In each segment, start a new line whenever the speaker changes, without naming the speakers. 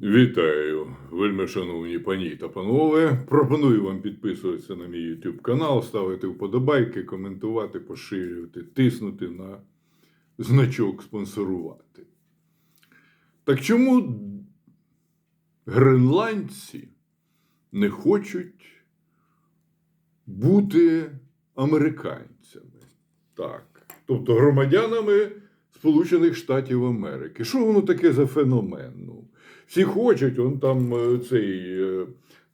Вітаю, вельми шановні пані та панове. Пропоную вам підписуватися на мій YouTube канал, ставити вподобайки, коментувати, поширювати, тиснути на значок спонсорувати. Так чому гренландці не хочуть бути американцями? Так. Тобто громадянами Сполучених Штатів Америки. Що воно таке за феномен? Всі хочуть, он там е, цей е,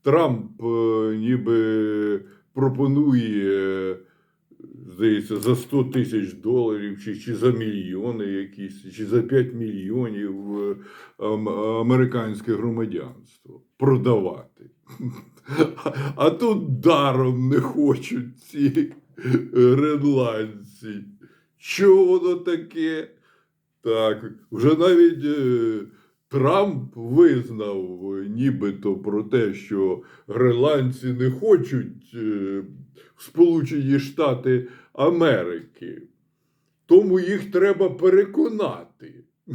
Трамп е, ніби пропонує, здається, за 100 тисяч доларів, чи, чи за мільйони якісь, чи за 5 мільйонів американське громадянство продавати. А- тут даром не хочуть ці гренландці. Що воно таке? Так, вже навіть Трамп визнав е, нібито про те, що гренландці не хочуть е, в Сполучені Штати Америки. Тому їх треба переконати.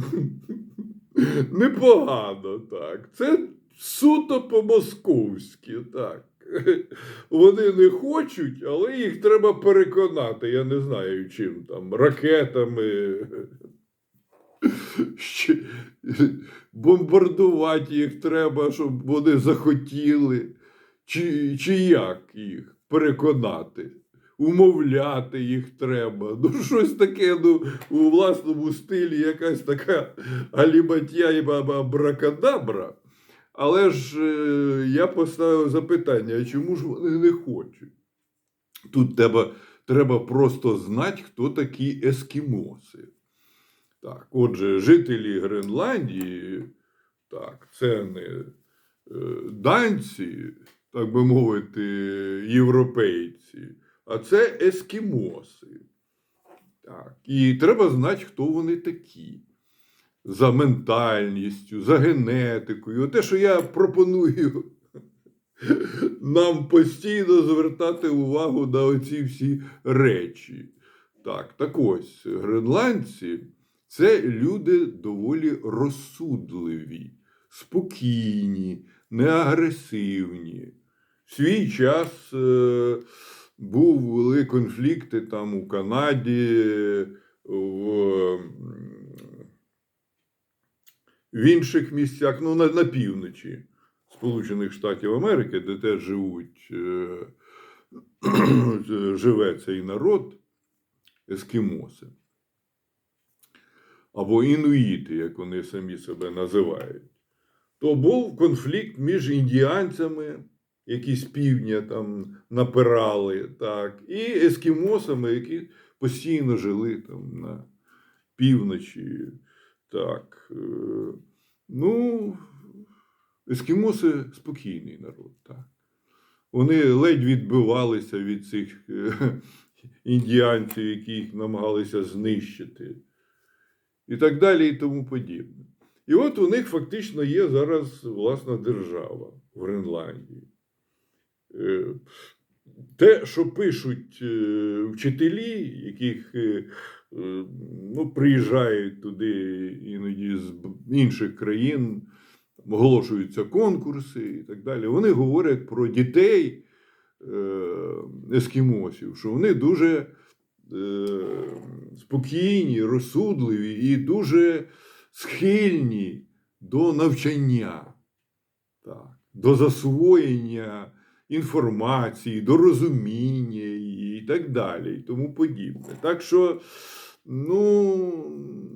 Непогано так. Це суто по-московськи, так. Вони не хочуть, але їх треба переконати. Я не знаю, чим там, ракетами. Бомбардувати їх треба, щоб вони захотіли. Чи, чи як їх переконати? Умовляти їх треба. Ну, щось таке ну, у власному стилі, якась така алібатія і бракадабра. Але ж е, я поставив запитання: чому ж вони не хочуть? Тут треба, треба просто знати, хто такі ескімоси. Так, отже, жителі Гренландії, так, це не е, данці, так би мовити, європейці, а це ескімоси. Так, і треба знати, хто вони такі. За ментальністю, за генетикою. Те, що я пропоную нам постійно звертати увагу на оці всі речі. Так, так ось, гренландці це люди доволі розсудливі, спокійні, неагресивні. В свій час е, були конфлікти там у Канаді, в, в інших місцях, ну, на, на півночі Сполучених Штатів Америки, де теж живуть, е, живе цей народ, ескімоси або інуїти, як вони самі себе називають, то був конфлікт між індіанцями, які з півдня там напирали, так, і ескімосами, які постійно жили там на півночі. Так. е, Ну, ескімоси спокійний народ. Так. Вони ледь відбивалися від цих е, індіанців, які їх намагалися знищити і так далі, і тому подібне. І от у них фактично є зараз власна держава в Гренландії. Е, Те, що пишуть е, вчителі, яких е, ну, приїжджають туди іноді з інших країн, оголошуються конкурси і так далі, вони говорять про дітей ескімосів, що вони дуже спокійні, розсудливі і дуже схильні до навчання, так, до засвоєння інформації, до розуміння і так далі, і тому подібне. Так що, ну,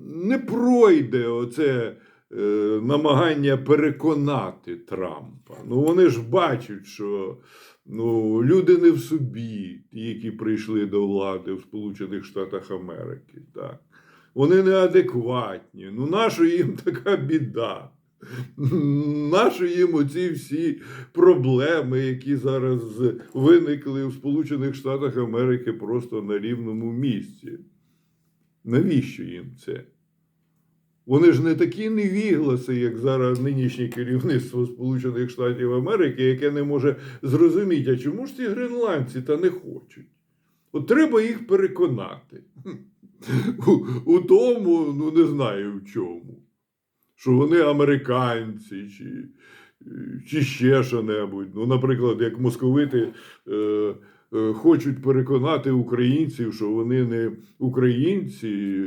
не пройде оце. Е, Намагання переконати Трампа. Ну, вони ж бачать, що ну, люди не в собі, ті, які прийшли до влади в Сполучених Штатах Америки. Так. Вони неадекватні. Ну, нащо їм така біда? Нащо їм оці всі проблеми, які зараз виникли в Сполучених Штатах Америки просто на рівному місці? Навіщо їм це? Вони ж не такі невігласи, як зараз нинішнє керівництво Сполучених Штатів Америки, яке не може зрозуміти, а чому ж ці гренландці та не хочуть? От треба їх переконати. У, у тому, ну не знаю в чому. що вони американці чи, чи ще що-небудь. Ну, наприклад, як московити е, хочуть переконати українців, що вони не українці,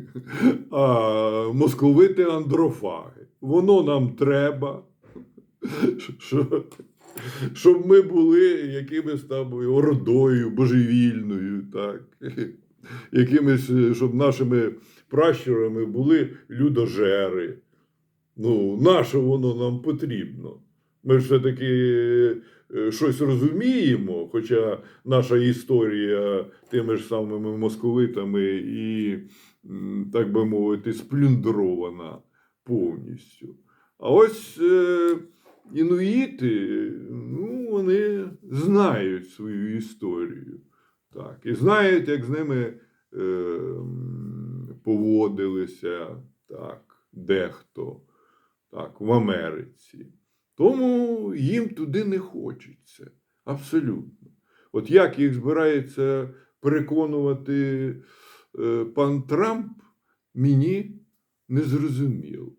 а московити андрофаги. Воно нам треба. Щоб ми були якимось там ордою божевільною, так. Якимись, е, щоб нашими пращурами були людожери. Ну, наше воно нам потрібно. Ми ж все-таки е, щось розуміємо, хоча наша історія тими ж самими московитами і, так би мовити, сплюндрована повністю. А ось е, інуїти, ну, вони знають свою історію. Так, і знають, як з ними е, поводилися так, дехто так, в Америці. Тому їм туди не хочеться. Абсолютно. От як їх збирається переконувати е, пан Трамп, мені не зрозуміло.